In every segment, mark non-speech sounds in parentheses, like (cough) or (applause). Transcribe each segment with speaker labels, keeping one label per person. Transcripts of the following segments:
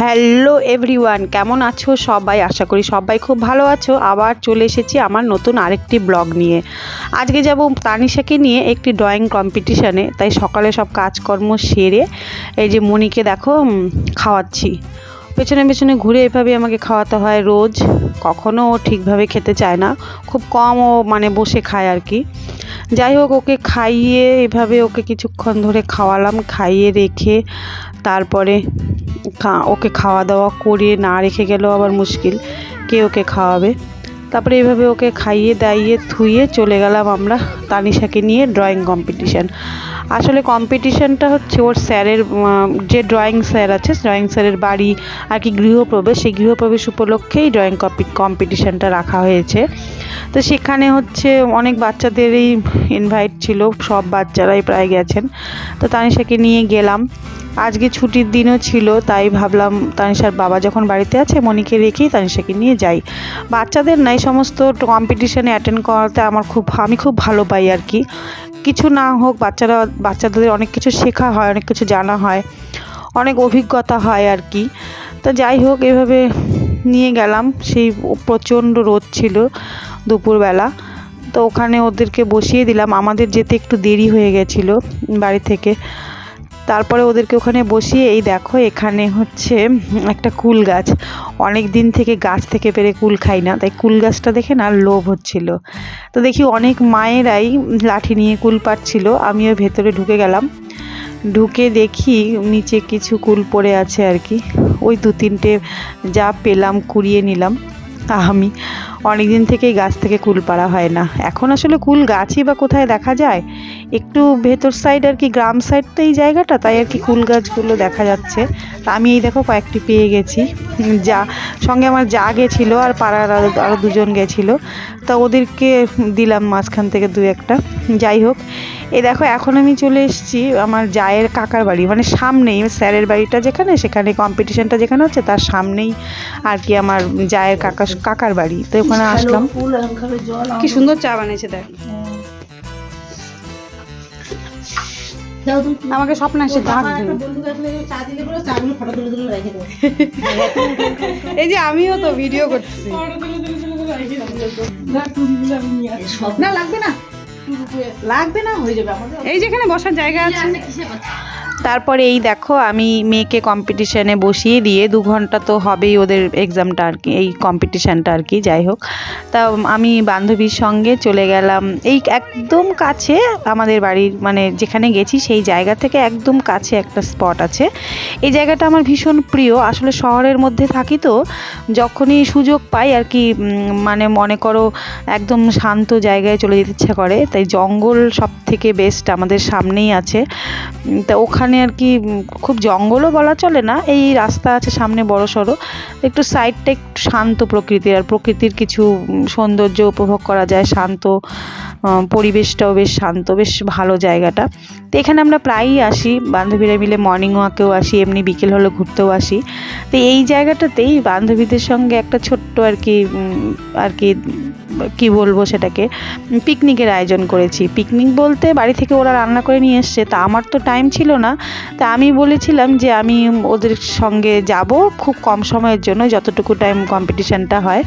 Speaker 1: Hello everyone, কেমন আছো সবাই? আশা করি সবাই খুব ভালো আছো। আবার চলে এসেছি আমার নতুন আরেকটি ব্লগ নিয়ে। আজকে যাব তানিশাকে নিয়ে একটি ড্রয়িং কম্পিটিশানে। তাই সকালে সব কাজকর্ম সেরে এই যে মনিকে দেখো খাওয়াচ্ছি। পেছনে পেছনে ঘুরে এভাবে আমাকে খাওয়াতে হয় রোজ। কখনো ও ঠিকভাবে খেতে চায় না। খুব কম ও মানে বসে খায় আর কি। যাই হোক, ওকে খাইয়ে এভাবে ওকে কিছুক্ষণ ধরে খাওয়ালাম, খাইয়ে রেখে তারপরে ওকে খাওয়া দাওয়া করিয়ে না রেখে গেলেও আবার মুশকিল। কে ওকে খাওয়াবে? তারপরে এইভাবে ওকে খাইয়ে দাইয়ে থুয়ে চলে গেলাম আমরা তানিশাকে নিয়ে ড্রয়িং কম্পিটিশান আসলে কম্পিটিশানটা হচ্ছে ওর স্যারের যে ড্রয়িং স্যার আছে ড্রয়িং স্যারের বাড়ি আর কি গৃহপ্রবেশ, সেই গৃহপ্রবেশ উপলক্ষেই ড্রয়িং কম্পিটিশানটা রাখা হয়েছে। তো সেখানে হচ্ছে অনেক বাচ্চাদেরই ইনভাইট ছিল, সব বাচ্চারাই প্রায় গেছেন। তো তানিশাকে নিয়ে গেলাম। আজকে ছুটির দিনও ছিল, তাই ভাবলাম তানিশার বাবা যখন বাড়িতে আছে, মনিকে রেখেই তানিশাকে নিয়ে যাই। বাচ্চাদের না এই সমস্ত কম্পিটিশানে অ্যাটেন্ড করাতে আমার খুব, আমি খুব ভালো পাই আর কি। কিছু না হোক, বাচ্চারা, বাচ্চাদের অনেক কিছু শেখা হয়, অনেক কিছু জানা হয়, অনেক অভিজ্ঞতা হয় আর কি। তো যাই হোক, এভাবে নিয়ে গেলাম। সেই প্রচণ্ড রোদ ছিল দুপুরবেলা। তো ওখানে ওদেরকে বসিয়ে দিলাম। আমাদের যেতে একটু দেরি হয়ে গেছিল বাড়ি থেকে। তারপরে ওদেরকে ওখানে বসিয়ে, এই দেখো এখানে হচ্ছে একটা কুল গাছ। অনেক দিন থেকে গাছ থেকে পেরে কুল খাই না, তাই কুল গাছটা দেখে না লোভ হচ্ছিল। তো দেখি অনেক মায়েরাই লাঠি নিয়ে কুল পাচ্ছিল আমিও ভেতরে ঢুকে গেলাম। ঢুকে দেখি নিচে কিছু কুল পড়ে আছে আর কি। ওই দু তিনটে যা পেলাম, কুড়িয়ে নিলাম, আমি। অনেক দিন থেকেই গাছ থেকে কুল পাড়া হয় না। এখন আসলে কুল গাছই বা কোথায় দেখা যায়? একটু ভেতর সাইড আর কি গ্রাম সাইড তো এই জায়গাটা, তাই আর কি কুল গাছগুলো দেখা যাচ্ছে। তা আমি এই দেখো কয়েকটি পেয়ে গেছি। যা, সঙ্গে আমার যা গেছিল আর পাড়ার আরও আরও দুজন গেছিল। তা ওদেরকে দিলাম মাঝখান থেকে দু একটা। যাই হোক, এ দেখো এখন আমি চলে এসেছি আমার জায়ের কাকার বাড়ি। মানে সামনেই স্যারের বাড়িটা যেখানে, সেখানে কম্পিটিশনটা যেখানে হচ্ছে, তার সামনেই আর কি আমার জায়ের কাকা, কাকার বাড়ি। তো ওখানে আসলাম। কি সুন্দর চা বানিয়েছে দেখ। আমাকে স্বপ্ন এসে ডাক (laughs) এই যে আমিও তো ভিডিও করছি না লাগবে না। লাগবে না। হয়ে যাবে এই যেখানে বসার জায়গা আছে। তারপরে এই দেখো, আমি মেয়েকে কম্পিটিশানে বসিয়ে দিয়ে দু ঘণ্টা তো হবেই ওদের এক্সামটা আর কি, এই কম্পিটিশানটা আর কি, যাই হোক। তা আমি বান্ধবীর সঙ্গে চলে গেলাম। এই একদম কাছে আমাদের বাড়ির মানে যেখানে গেছি সেই জায়গা থেকে একদম কাছে একটা স্পট আছে। এই জায়গাটা আমার ভীষণ প্রিয়। আসলে শহরের মধ্যে থাকি তো, যখনই সুযোগ পাই আর কি মানে মনে করো একদম শান্ত জায়গায় চলে যেতে ইচ্ছা করে, তাই জঙ্গল সব থেকে বেস্ট আমাদের সামনেই আছে। তা ওখানে আর কি খুব জঙ্গলও বলা চলে না, এই রাস্তা আছে সামনে বড় সড়ো। একটু সাইডটা একটু শান্ত প্রকৃতির, আর প্রকৃতির কিছু সৌন্দর্য উপভোগ করা যায়, শান্ত পরিবেশটাও বেশ শান্ত, বেশ ভালো জায়গাটা। তো এখানে আমরা প্রায়ই আসি, বান্ধবীরা মিলে মর্নিং ওয়াকেও আসি, এমনি বিকেল হলে ঘুরতেও আসি। তো এই জায়গাটাতেই বান্ধবীদের সঙ্গে একটা ছোট্ট আর কি আর কি কি বলব সেটাকে পিকনিকের আয়োজন করেছি। পিকনিক বলতে বাড়ি থেকে ওরা রান্না করে নিয়ে এসছে, তা আমার তো টাইম ছিল না। তা আমি বলেছিলাম যে আমি ওদের সঙ্গে যাব খুব কম সময়ের জন্য, যতটুকু টাইম কম্পিটিশানটা হয়।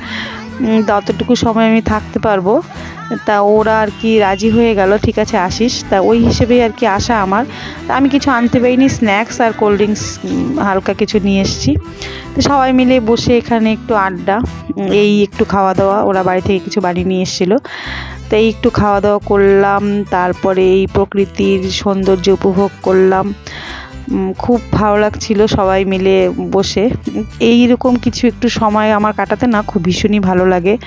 Speaker 1: ততটুকু সময় আমি থাকতে পারব। তা ওরা আর কি রাজি হয়ে গেল, ঠিক আছে, আসিস। তা ওই হিসেবেই আর কি আসা আমার। তা আমি কিছু আনতে পারিনি স্ন্যাক্স আর কোল্ড ড্রিঙ্কস হালকা কিছু নিয়ে এসেছি। তো সবাই মিলে বসে এখানে একটু আড্ডা এই একটু খাওয়া দাওয়া ওরা বাড়ি থেকে কিছু বানিয়ে নিয়ে এসেছিল। তো এই একটু খাওয়া দাওয়া করলাম, তারপরে এই প্রকৃতির সৌন্দর্য উপভোগ করলাম। খুব ভালো লাগছিল সবাই মিলে বসে। এই রকম কিছু একটু সময় আমার কাটাতে না খুব ভীষণই ভালো লাগে।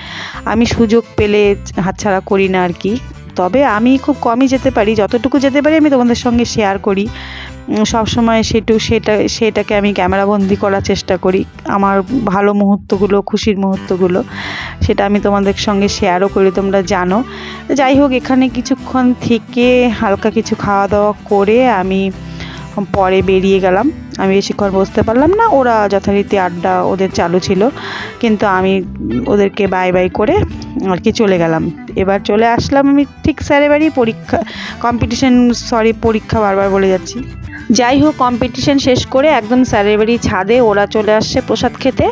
Speaker 1: আমি সুযোগ পেলে হাতছাড়া করি না আর কি। তবে আমি খুব কমই যেতে পারি, যতটুকু যেতে পারি আমি তোমাদের সঙ্গে শেয়ার করি। সব সময় সেটু, সেটা, সেটাকে আমি ক্যামেরাবন্দি করার চেষ্টা করি। আমার ভালো মুহূর্তগুলো, খুশির মুহূর্তগুলো, সেটা আমি তোমাদের সঙ্গে শেয়ারও করি, তোমরা জানো। যাই হোক, এখানে কিছুক্ষণ থেকে হালকা কিছু খাওয়া দাওয়া করে আমি পরে বেরিয়ে গেলাম। আমি বেশিক্ষণ বসতে পারলাম না। ওরা যথারীতি আড্ডা ওদের চালু ছিল। কিন্তু আমি ওদেরকে বাই বাই করে আর কি চলে গেলাম। এবার চলে আসলাম আমি ঠিক স্যারের বাড়ি। পরীক্ষা কম্পিটিশন সরি পরীক্ষা বারবার বলে যাচ্ছি। যাই হোক কম্পিটিশন শেষ করে একদম স্যারের বাড়ি ছাদে ওরা চলে আসছে প্রসাদ খেতে।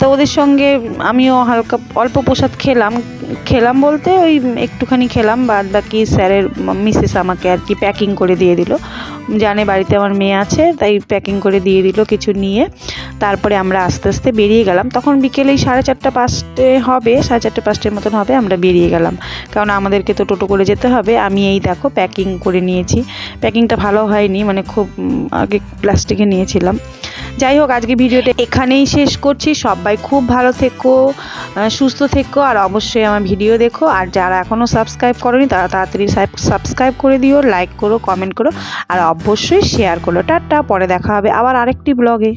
Speaker 1: তো ওদের সঙ্গে আমিও হালকা অল্প প্রসাদ খেলাম। খেলাম বলতে ওই একটুখানি খেলাম, বাদ বাকি স্যারের মিসেস আমাকে আর কি প্যাকিং করে দিয়ে দিল। জানে বাড়িতে আমার মেয়ে আছে, তাই প্যাকিং করে দিয়ে দিল কিছু নিয়ে। তারপরে আমরা আস্তে আস্তে বেরিয়ে গেলাম। তখন বিকেলেই সাড়ে চারটা পাঁচটে হবে, সাড়ে চারটে পাঁচটার মতন হবে আমরা বেরিয়ে গেলাম। কারণ আমাদেরকে তো টোটো করে যেতে হবে। আমি এই দেখো প্যাকিং করে নিয়েছি। প্যাকিংটা ভালো হয়নি মানে খুব আগে প্লাস্টিকে নিয়েছিলাম। যাই হোক, আজকে ভিডিওটা এখানেই শেষ করছি। সবাই খুব ভালো থেকো সুস্থ থেকো, আর অবশ্যই আমার ভিডিও দেখো। আর যারা এখনও সাবস্ক্রাইব করনি, তারা তাড়াতাড়ি সাবস্ক্রাইব করে দিও লাইক করো কমেন্ট করো, আর অবশ্যই শেয়ার করো। টাটা, পরে দেখা হবে আবার আরেকটি ব্লগে